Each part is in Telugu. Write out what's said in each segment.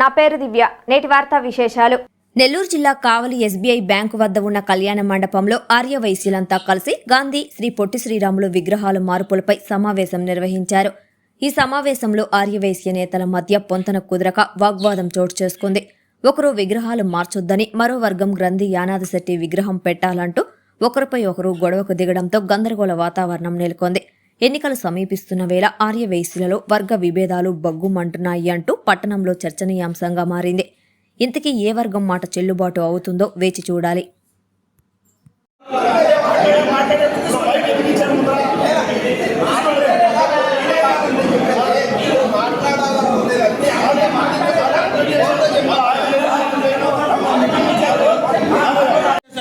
నా పేరు దివ్య. నేటి వార్తా విశేషాలు. నెల్లూరు జిల్లా కావలి ఎస్బీఐ బ్యాంకు వద్ద ఉన్న కళ్యాణ మండపంలో ఆర్యవైశ్యులంతా కలిసి గాంధీ శ్రీ పొట్టి శ్రీరాములు విగ్రహాల మార్పులపై సమావేశం నిర్వహించారు. ఈ సమావేశంలో ఆర్యవైశ్య నేతల మధ్య పొంతన కుదరక వాగ్వాదం చోటు చేసుకుంది. ఒకరు విగ్రహాలు మార్చొద్దని మరో వర్గం గ్రంథి యానాదిశెట్టి విగ్రహం పెట్టాలంటూ ఒకరిపై ఒకరు గొడవకు దిగడంతో గందరగోళ వాతావరణం నెలకొంది. ఎన్నికలు సమీపిస్తున్న వేళ ఆర్యవైశ్యులలో వర్గ విభేదాలు బగ్గుమంటున్నాయి అంటూ పట్టణంలో చర్చనీయాంశంగా మారింది. ఇంతకీ ఏ వర్గం మాట చెల్లుబాటు అవుతుందో వేచి చూడాలి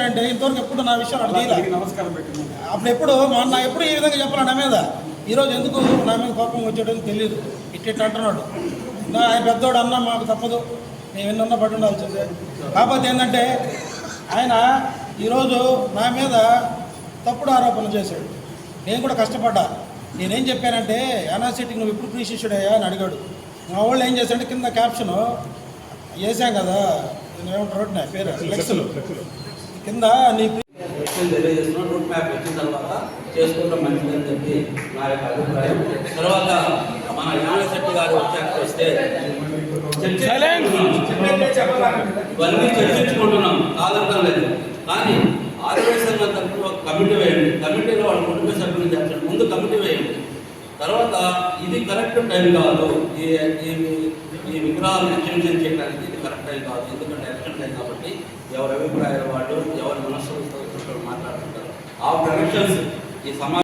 అంటే ఇంతవరకు ఎప్పుడు నా విషయం తీయలే నమస్కారం పెట్టింది అప్పుడు ఎప్పుడు మొన్న ఎప్పుడు ఈ విధంగా చెప్పాలి నా మీద. ఈరోజు ఎందుకు నా మీద కోపం వచ్చాడని తెలియదు ఇట్టిట్ అంటున్నాడు. నా ఆయన పెద్దోడు అన్న మాకు తప్పదు. మేము ఎన్నన్నా పడి ఉండాల్సిందే. కాకపోతే ఏంటంటే ఆయన ఈరోజు నా మీద తప్పుడు ఆరోపణలు చేశాడు. నేను కూడా కష్టపడ్డా. నేనేం చెప్పానంటే యానాసిటీకి నువ్వు ఎప్పుడు ప్రీశిష్యుడయ్యా అని అడిగాడు. మా వాళ్ళు ఏం చేశాడంటే కింద క్యాప్షన్ వేసాం కదా. ఏమంటారు నా పేరు? ఫ్లెక్స్లు కింద నీ ఎలక్షన్ తెలియజేసిన రూట్ మ్యాప్ వచ్చిన తర్వాత చేసుకోవడం మంచిదని చెప్పి నా యొక్క అభిప్రాయం. తర్వాత మన యానశెట్టి గారు వచ్చాక వస్తే ఇవన్నీ చర్చించుకుంటున్నాం కాదనడం లేదు. కానీ సంఘం తరఫున ఒక కమిటీ వేయండి. కమిటీలో వాళ్ళ కుటుంబ సభ్యులు చెప్పండి ముందు కమిటీ వేయండి. తర్వాత ఇది కరెక్ట్ టైం కాదు. ఈ ఈ- ఈ విగ్రహాలను ఎక్స్టెన్షన్ చేయడానికి ఇది కరెక్ట్ టైం కాదు. ఎందుకంటే ఎలక్షన్ టైం కాబట్టి ఎవరి అభిప్రాయాలు వాళ్ళు ఎవరి మనస్సులతో మాట్లాడుతుంటారు ఆ ప్రొడక్షన్స్ ఈ సమాజం